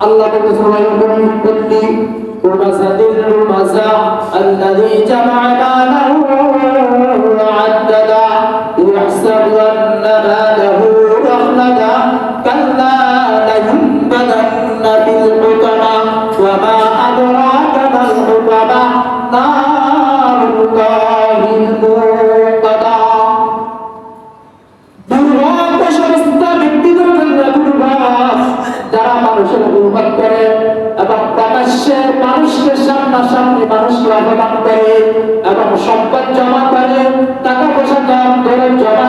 আল্লাহ বলছেন কুল্লি হুমাযাতিল হুমাযা আল্লাযী জামা'a সম্পদ জমা করে, টাকা পয়সা দাম করে করা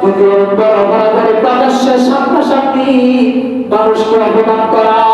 দ্বিতীয় নম্বর অপরাধ হলো প্রকাশ্যে সামনাসামনি মানুষকে অপমান করা।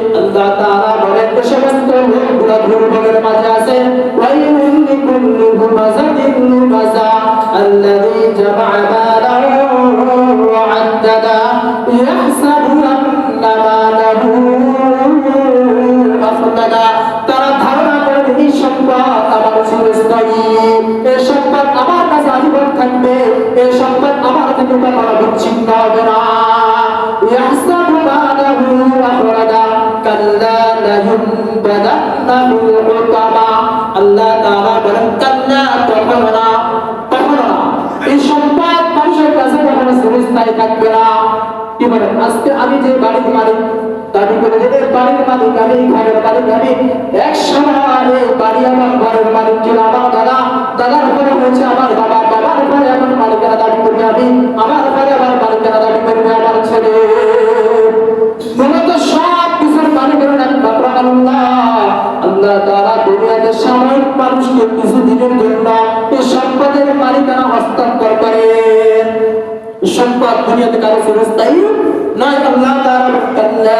তারা ধারণা করে এই সম্পদ আমার চিরস্থায়ী এই সম্পদ আমার কাছে আজীবন থাকবে এই সম্পদ আমার থেকে কখনো বিচ্ছিন্ন হবে না আল্লাহ তাআলা বলেন কাল্লা কখনো না কখনো না এই সম্পদ মানুষের কাছে কখনো চিরস্থায়ী থাকবে না। আজকে আমি যে বাড়ির মালিক, দাবি করে বাড়ির মালিক, আমি ঘরের মালিক, আমি এক সময় বাড়ি আমার ঘরের মালিক ছিল আমার দাদা। দাদার হয়েছে আমার বাবা, বাবার এখন মালিকেরা দাবি করবে, আমি আমার আমার মালিকেরা দাবি করবে, আমার ছেলে। মূলত সব কিছুর মালিকের একমাত্র আল্লাহ। আল্লাহ তাআলা দুনিয়াতে সাময়িক মানুষকে কিছু দিনের জন্য এই সম্পদের মালিকানা হস্তান্তর করেন। সম্পদ দুনিয়াতে কারও চিরস্থায়ী নয় আল্লাহ তাআলা কাল্লা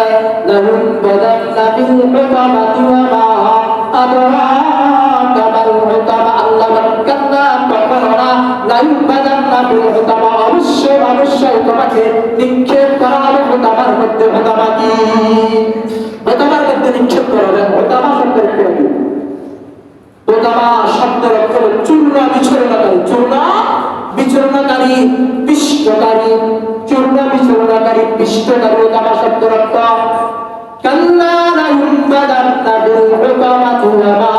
লাহুম বাদান্না বিল হুকামাতি ওয়া মা আদরাকা মাল হুকামা আল্লাহ কাল্লা না লাহুম বাদান্না বিল হুকামা অবশ্যই অবশ্যই তোমাকে নিক্ষেপ করা হবে চূর্ণ? বিচরণকারী পিষ্টকারী চূর্ণ বিচরণকারী পিষ্টকারী হুকামা শব্দের অর্থ কাল্লা লা ইউনবাদান্না বিল হুকামাতি ওয়া মা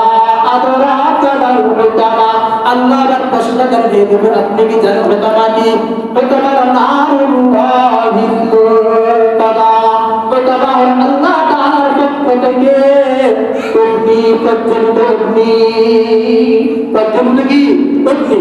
আদরাকা মাল হুকামা। আল্লাহ এবার প্রশ্ন করে দিয়ে দেবেন, আপনি কি জানেন হুকামা কি? হুকামা নারুল্লাহিল হুকামা হলো আল্লাহ তাআলার পক্ষ থেকে। অগ্নি প্রজ্বলিত অগ্নি। প্রজ্বলিত কি? অগ্নি।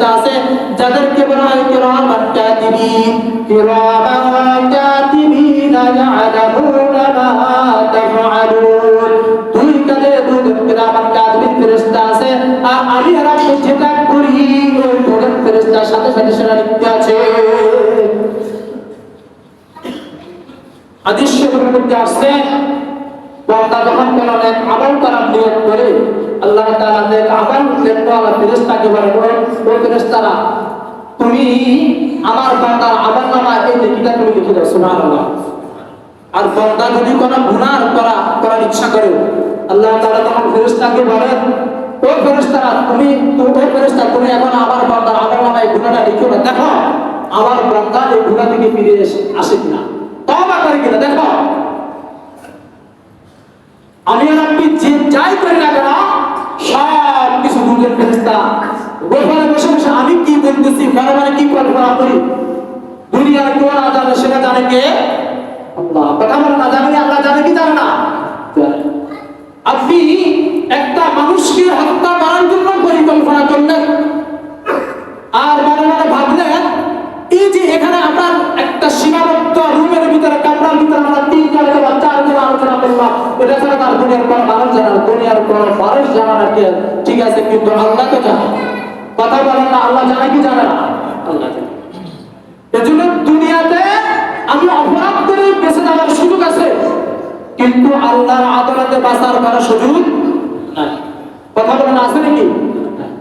ফেরেশতা আছে, যাদেরকে বলা হয় কিরামান কাতিবিন কিরামান কাতিবিন ইয়ালামুনা মা তাফআলুন। দুই কাঁধে দুজন কিরামান কাতিবিন ফেরেশতা আছে, আর আমি আর আপনি যেটা করি, ওই দুজন ফেরেশতার সাথে সাথে সেটা লিখতে আছে। শরীফের মধ্যে আসছে, বান্দা যখন কোনো নেক আমল করার নিয়ত করে আল্লাহ তাআলা নেক আমল নেকওয়ালা ফেরেশতাকে বলে ও ফেরেশতারা, তুমি আমার বান্দার আমল নামা এই নেকিটা তুমি লিখে দাও, সুবহানাল্লাহ। আর বান্দা যদি কোনো গুনাহ করা, করার ইচ্ছা করে, আল্লাহ তাআলা তখন ফেরেশতাকে বলেন, ও ফেরেশতারা, তুমি তো ও ফেরেশতা, তুমি এখন আমার বান্দার আমল নামায় গুনাহটা লিখো না, দেখো, আমার বান্দা এই গুণা থেকে ফিরে এসে আসে কিনা। তবা করে কিনা, দেখো। আমি আর আপনি যে যাই করি না কেন আমি কি বলতেছি? মানে মানে কি কল্পনা করি দুনিয়ার কেউ না জানে সেটা জানে কে? আল্লাহ। বলে না, জানে আল্লাহ জানে কি জানে না? আপনি একটা মানুষকে হত্যা করার জন্য পরিকল্পনা করলেন আর মনে মনে ভাবলেন এই যে এখানে আমরা একটা সীমাবদ্ধ রুমের ভিতরে কামরার ভিতরে আমরা তিন জনকে বা চার জন আলোচনা করলাম এটা ছাড়া তার দুনিয়ার কোনো মানুষ জানা না, দুনিয়ার কোনো মানুষ জানা না কে ঠিক আছে কিন্তু আল্লাহ তো জানে কথা বলেন না আল্লাহ জানে কি জানে না আল্লাহ জানে এজন্য দুনিয়াতে আমি অপরাধ করে বেঁচে যাওয়ার সুযোগ আছে কিন্তু আল্লাহর আদালতে বাঁচার করার সুযোগ নাই কথা বলেন আছে নাকি নাই।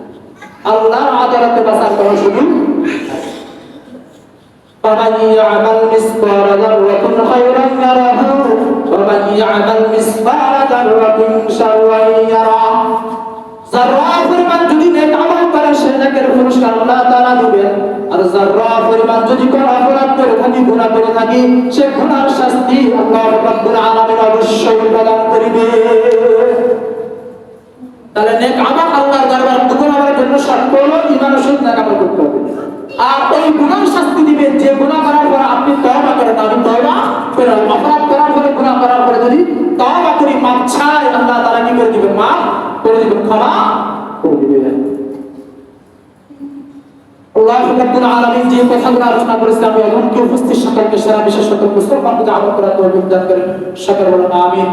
আল্লাহর আদালতে বাঁচার করার সুযোগ নাই। فمن يعمل مثقال ذرة خيرا يره ومن يعمل مثقال পরিমাণ যদি নেক আমল করে, সে নেকের পুরস্কার আল্লাহ তাআলা দিবেন। আর যাররা পরিমাণ যদি কোন অপরাধ করে থাকি গুনাহ করে থাকি, সে গুনাহর শাস্তি আল্লাহ রাব্বুল আলামিন অবশ্যই প্রদান করিবে। তাহলে নেক আমল আল্লাহর জন্য ও আমল করতে হবে। আর ওই শাস্তি দিবে যে গুনাহ করি আল্লাহ তারা কি করে দিবেন? মাফ করে দিবেন, ক্ষমা করে দিবেন। আমি সকলকে সারা বিশেষ সকল মুসলমানকে আমল করার তৌফিক দান করেন। সকল বলেন, আমিন।